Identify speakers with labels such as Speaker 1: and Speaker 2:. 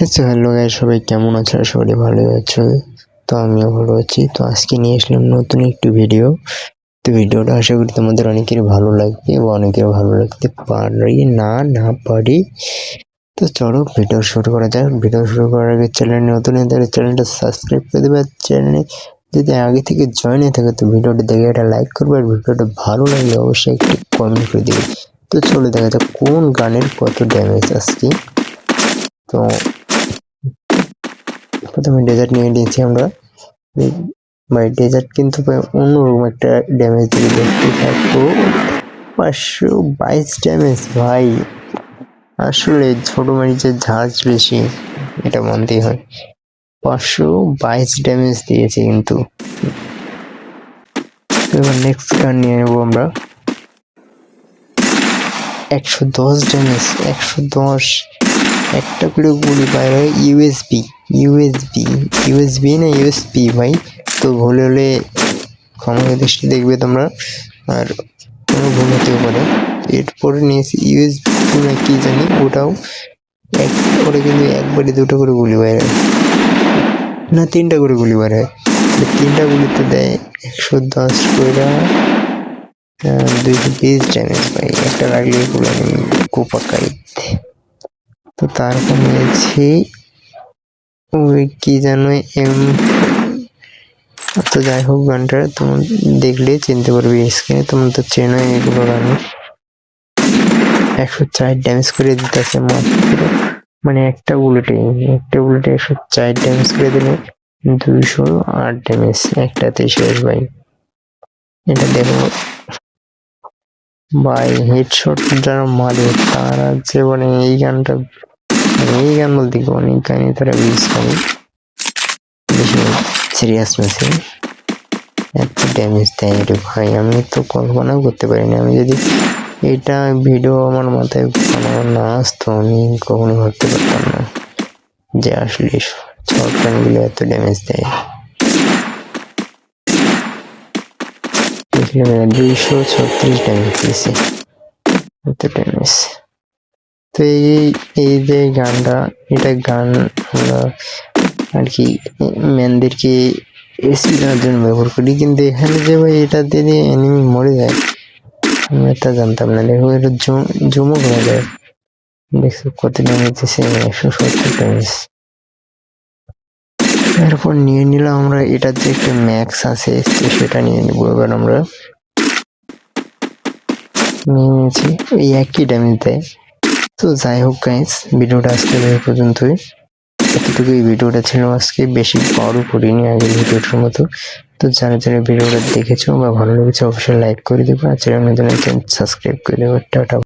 Speaker 1: হ্যাঁ hello guy সবাই কেমন আছো? সবাই ভালো আছো। তো আমিও ভালো আছি। তো আজকে নিয়ে আসলাম নতুন একটি ভিডিও তো ভিডিওটা আশা করি তোমাদের অনেকের ভালো লাগবে বা অনেকের ভালো লাগতে পারি না না পারি। তো চলো ভিডিও শুরু করা যাক। ভিডিও শুরু করার আগে চ্যানেল নতুন তাহলে চ্যানেলটা সাবস্ক্রাইব করে দেবে। চ্যানেলে যদি আগে থেকে জয়েন হয়ে থাকে, তো ভিডিওটা দেখে একটা লাইক করবে। আর ভিডিওটা ভালো লাগলে অবশ্যই একটি কমেন্ট করে দেবে। তো চলো দেখা যাক কোন গানের কত ড্যামেজ আজকে। তো প্রথমে ডেজার্ট নিয়ে নিয়েছি আমরা। ভাই ডেজার্ট কিন্তু অন্যরকম একটা ড্যামেজ দিয়ে দেখতে থাকব পাঁচশো বাইশ ড্যামেজ ভাই। আসলে ছোট মারিচের ঝাঁজ বেশি, এটা মানতেই হয়। পাঁচশো বাইশ ড্যামেজ দিয়েছে কিন্তু। এবার নেক্সট গান নিয়ে নেব আমরা। একশো দশ ড্যামেজ একশো দশ একটা করে গুলি বাইরে ইউএসবি ইউএসবি ইউএসবি না ইউএসপি ভাই? তো ভুল হলে ক্ষমা দৃষ্টি দেখবে তোমরা। আর কোনো ভুল হতেও পারে। এরপরে নিয়েছি ইউএসবি না কি জানি, ওটাও এক করে কিন্তু একবারে দুটো করে গুলি বাইরে না, তিনটা করে গুলি বাইরে তিনটা গুলিতে দেয় একশো দশ করে। দুইশো বিশ ড্যামেজ ভাই। একটা লাগলে পুরো কোপাকাইত তো তারপর নিয়েছি। ওই কি যেন এম। তো যাই হোক গানটা তোমার দেখলে, চিনতে পারবে স্ক্রিনে তোমার তো চেনো এগুলো গান। একশো চার ড্যামেজ করে দিতেছে মাত্র। মানে একটা বুলেটে একটা বুলেটে একশো চার ড্যামেজ করে দিলে দুইশো আট ড্যামেজ একটাতে শেষ ভাই। এটা দেখো। ভাই হেডশট যারা মারে, তারা যে মানে এই গানটা এই গান বলতে কি অনেক গানই তারা ইউজ সিরিয়াস ম্যাচে এত ড্যামেজ দেয় রে ভাই। আমি তো কল্পনাও করতে পারিনি। আমি যদি এটা ভিডিও আমার মাথায় না আসতো, আমি কখনো ভাবতে পারতাম না যে আসলে শর্ট এত ড্যামেজ দেয়। দুইশো ছত্রিশ ড্যামেজ দিয়েছে। এত ড্যামেজ তো এই এই যে গানটা, এটা গান আমরা আর কি ম্যানদেরকে এসি দেওয়ার জন্য ব্যবহার করি, কিন্তু এখানে যে ভাই এটা দিয়ে এনিমি মরে যায়, আমি এটা জানতাম না। দেখো, এটা জমক হয়ে যায় দেখছ কত ড্যামেজ দিচ্ছে একশো সত্তর ড্যামেজ এরপর নিয়ে নিলাম আমরা, এটার যে একটা ম্যাক্স আছে সেটা নিয়ে নিবো এবার আমরা। নিয়ে নিয়েছি, এই একই ড্যামেজ দেয়। তো যাই হোক গাইজ ভিডিওটা আজকে এই পর্যন্তই। এতটুকু এই ভিডিওটা ছিল আজকে, বেশি বড় করিনি আগের ভিডিওটার মতো। তো যারা যারা ভিডিওটা দেখেছ বা ভালো লেগেছে, অবশ্যই লাইক করে দেবো। আর চ্যানেল সাবস্ক্রাইব করে দেবো। টাটা।